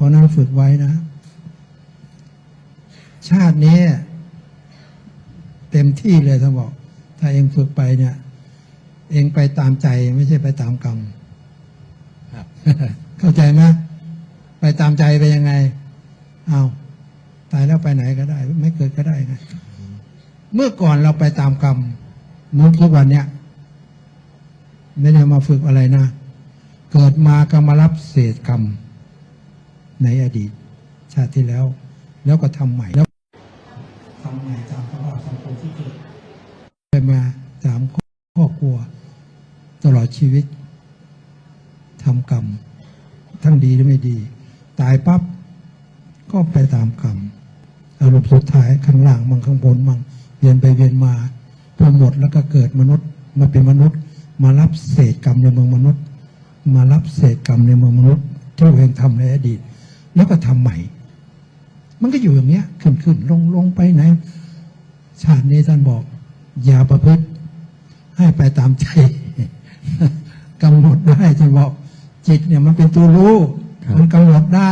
เพราะนั้นฝึกไว้นะ ชาตินี้ เต็มที่เลยท่านบอก ถ้าเองฝึกไปเนี่ย เองไปตามใจไม่ใช่ไปตามกรรมครับเข้าใจไหมไปตามใจไปยังไง เอาตายแล้วไปไหนก็ได้ ไม่เกิดก็ได้ไงเมื่อก่อนเราไปตามกรรมเหมื่อนทุกวันเนี้ยไม่ได้มาฝึกอะไรนะ เกิดมาก็มารับเศษกรรม ในอดีตชาติที่แล้ว แล้วก็ทำใหม่แล้วทำใหม่ตามภาวะสังคมที่เกิดไปมาตามครอบครัว ตลอดชีวิตทำกรรม ทั้งดีและไม่ดี ตายปั๊บก็ไปตามกรรมอารมณ์สุดท้ายข้างล่างมั่งข้างบนมั่งเวียนไปเวียนมาพอหมดแล้วก็เกิดมนุษย์มาเป็นมนุษย์ มารับเศษกรรมในเมืองมนุษย์ มารับเศษกรรมในเมืองมนุษย์ที่ตัวเองทำในอดีต แล้วก็ทำใหม่ มันก็อยู่อย่างเนี้ย ขึ้นขึ้นลงลงไปไหน ชาตินี้ท่านบอก อย่าประพฤติ ให้ไปตามใจกำหนดได้ท่านบอกจิตเนี่ยมันเป็นตัวรู้ครับมันกำหนดได้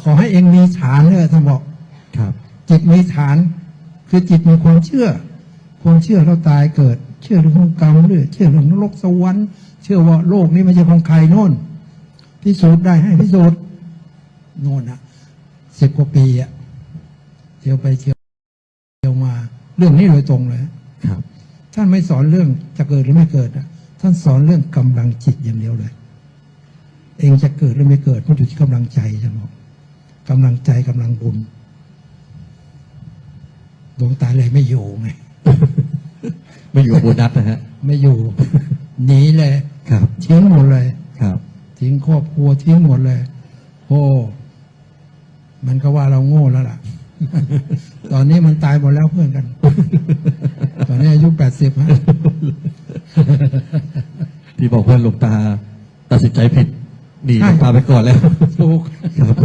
ขอให้เองมีฐานเลยท่านบอกครับ จิตมีฐาน คือจิตมีความเชื่อ ความเชื่อเราตายเกิด เชื่อเรื่องของกรรมหรือเชื่อเรื่องนรกสวรรค์เชื่อว่าโลกนี้ไม่ใช่ของใครโน่นพิสูจน์ได้ให้พิสูจน์ โน่นอะสิบกว่าปีอะเที่ยวไปเที่ยวเที่ยวมา เรื่องนี้โดยตรงเลยครับ ท่านไม่สอนเรื่องจะเกิดหรือไม่เกิดอะท่านสอนเรื่องกำลังจิตอย่างเดียวเลย เองจะเกิดหรือไม่เกิดมันอยู่ที่กำลังใจท่านบอกกำลังใจกำลังบุญดวงตาเลยไม่อยู่ไงไม่อยู่กับโบนัสนะฮะ ไม่อยู่หนีเลยครับทิ้งหมดเลยครับ ทิ้งครอบครัวทิ้งหมดเลย โอ้ มันก็ว่าเราโง่แล้วล่ะ ตอนนี้มันตายหมดแล้วเพื่อนกัน ตอนนี้อายุแปดสิบฮะที่บอกว่าหลวงตาตัดสินใจผิดหนีหใช่ลวงตาไปก่อนแล้วถูกครับ